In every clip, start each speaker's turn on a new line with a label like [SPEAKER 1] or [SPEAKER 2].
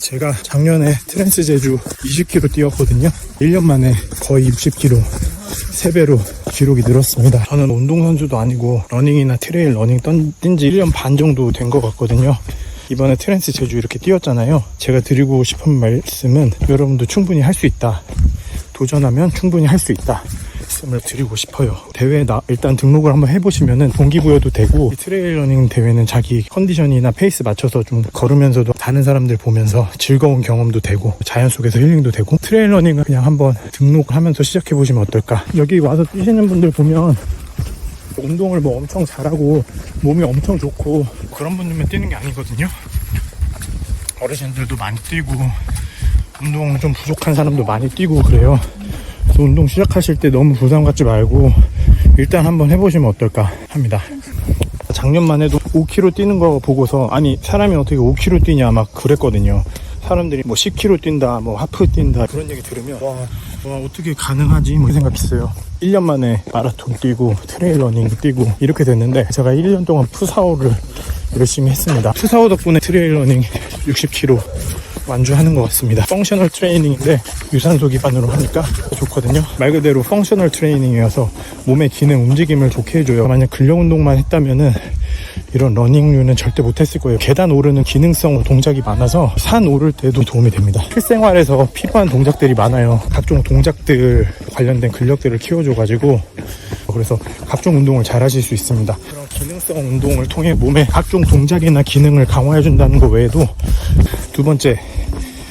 [SPEAKER 1] 제가 작년에 트랜스 제주 20km 뛰었거든요. 1년 만에 거의 60km. 3배로 기록이 늘었습니다. 저는 운동선수도 아니고 러닝이나 트레일 러닝 뛴지 1년 반 정도 된 것 같거든요. 이번에 트랜스 제주 이렇게 뛰었잖아요. 제가 드리고 싶은 말씀은 여러분도 충분히 할 수 있다. 도전하면 충분히 할 수 있다. 말씀을 드리고 싶어요. 대회 나 일단 등록을 한번 해보시면은 동기부여도 되고 이 트레일 러닝 대회는 자기 컨디션이나 페이스 맞춰서 좀 걸으면서도 다른 사람들 보면서 즐거운 경험도 되고 자연 속에서 힐링도 되고 트레일 러닝은 그냥 한번 등록을 하면서 시작해 보시면 어떨까. 여기 와서 뛰시는 분들 보면 운동을 뭐 엄청 잘하고 몸이 엄청 좋고 그런 분들만 뛰는 게 아니거든요. 어르신들도 많이 뛰고 운동 좀 부족한 사람도 많이 뛰고 그래요. 그래서 운동 시작하실 때 너무 부담 갖지 말고 일단 한번 해보시면 어떨까 합니다. 작년만 해도 5km 뛰는 거 보고서 아니 사람이 어떻게 5km 뛰냐 막 그랬거든요. 사람들이 뭐 10km 뛴다, 뭐 하프 뛴다 그런 얘기 들으면 와, 와 어떻게 가능하지? 뭐 생각했어요. 1년 만에 마라톤 뛰고 트레일 러닝 뛰고 이렇게 됐는데 제가 1년 동안 푸사오를 열심히 했습니다. 푸사오 덕분에 트레일 러닝 60km 완주하는 것 같습니다. 펑셔널 트레이닝인데 유산소 기반으로 하니까 좋거든요. 말 그대로 펑셔널 트레이닝이어서 몸의 기능, 움직임을 좋게 해줘요. 만약 근력 운동만 했다면은 이런 러닝류는 절대 못했을 거예요. 계단 오르는 기능성 동작이 많아서 산 오를 때도 도움이 됩니다. 실생활에서 필요한 동작들이 많아요. 각종 동작들 관련된 근력들을 키워줘가지고 그래서 각종 운동을 잘 하실 수 있습니다. 그런 기능성 운동을 통해 몸의 각종 동작이나 기능을 강화해준다는 것 외에도 두 번째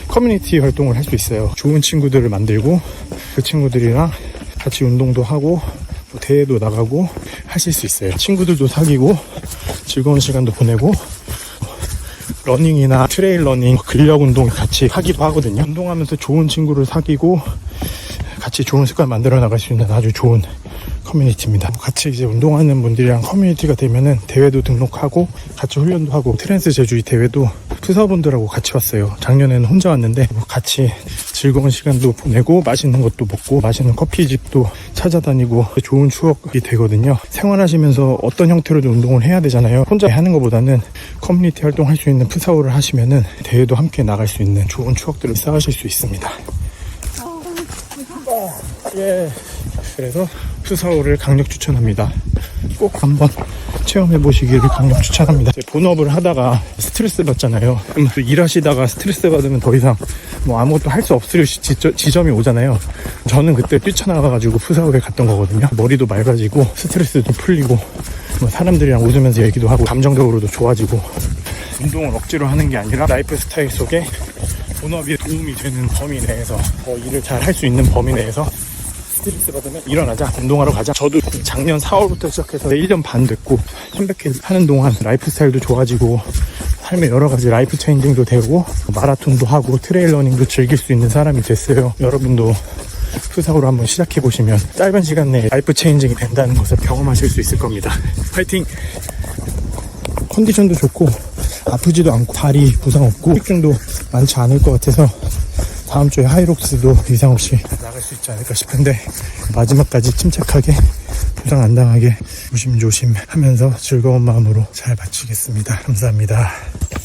[SPEAKER 1] 커뮤니티 활동을 할 수 있어요. 좋은 친구들을 만들고 그 친구들이랑 같이 운동도 하고 또 대회도 나가고 하실 수 있어요. 친구들도 사귀고 즐거운 시간도 보내고 러닝이나 트레일 러닝, 근력 운동 같이 하기도 하거든요. 운동하면서 좋은 친구를 사귀고 같이 좋은 습관 만들어 나갈 수 있는 아주 좋은 커뮤니티입니다. 같이 이제 운동하는 분들이랑 커뮤니티가 되면은 대회도 등록하고 같이 훈련도 하고 트랜스 제주의 대회도 푸사분들하고 같이 왔어요. 작년에는 혼자 왔는데 뭐 같이 즐거운 시간도 보내고 맛있는 것도 먹고 맛있는 커피집도 찾아다니고 좋은 추억이 되거든요. 생활하시면서 어떤 형태로든 운동을 해야 되잖아요. 혼자 하는 것보다는 커뮤니티 활동할 수 있는 푸사오를 하시면은 대회도 함께 나갈 수 있는 좋은 추억들을 쌓으실 수 있습니다. 예. 그래서 푸사오를 강력 추천합니다. 꼭 한번 체험해 보시기를 강력 추천합니다. 본업을 하다가 스트레스 받잖아요. 일하시다가 스트레스 받으면 더 이상 뭐 아무것도 할 수 없을 지점이 오잖아요. 저는 그때 뛰쳐나가가지고 푸사오에 갔던 거거든요. 머리도 맑아지고 스트레스도 풀리고 뭐 사람들이랑 웃으면서 얘기도 하고 감정적으로도 좋아지고 운동을 억지로 하는 게 아니라 라이프 스타일 속에 본업에 도움이 되는 범위 내에서 어, 일을 잘 할 수 있는 범위 내에서 스트레스 받으면 일어나자. 운동하러 가자. 저도 작년 4월부터 시작해서 1년 반 됐고 300회 하는 동안 라이프 스타일도 좋아지고 삶의 여러 가지 라이프 체인징도 되고 마라톤도 하고 트레일 러닝도 즐길 수 있는 사람이 됐어요. 여러분도 푸사오로 한번 시작해 보시면 짧은 시간 내에 라이프 체인징이 된다는 것을 경험하실 수 있을 겁니다. 파이팅! 컨디션도 좋고 아프지도 않고 다리 부상 없고 식중도 많지 않을 것 같아서 다음 주에 하이록스도 이상 없이 나갈 수 있지 않을까 싶은데 마지막까지 침착하게 부상 안 당하게 조심조심 하면서 즐거운 마음으로 잘 마치겠습니다. 감사합니다.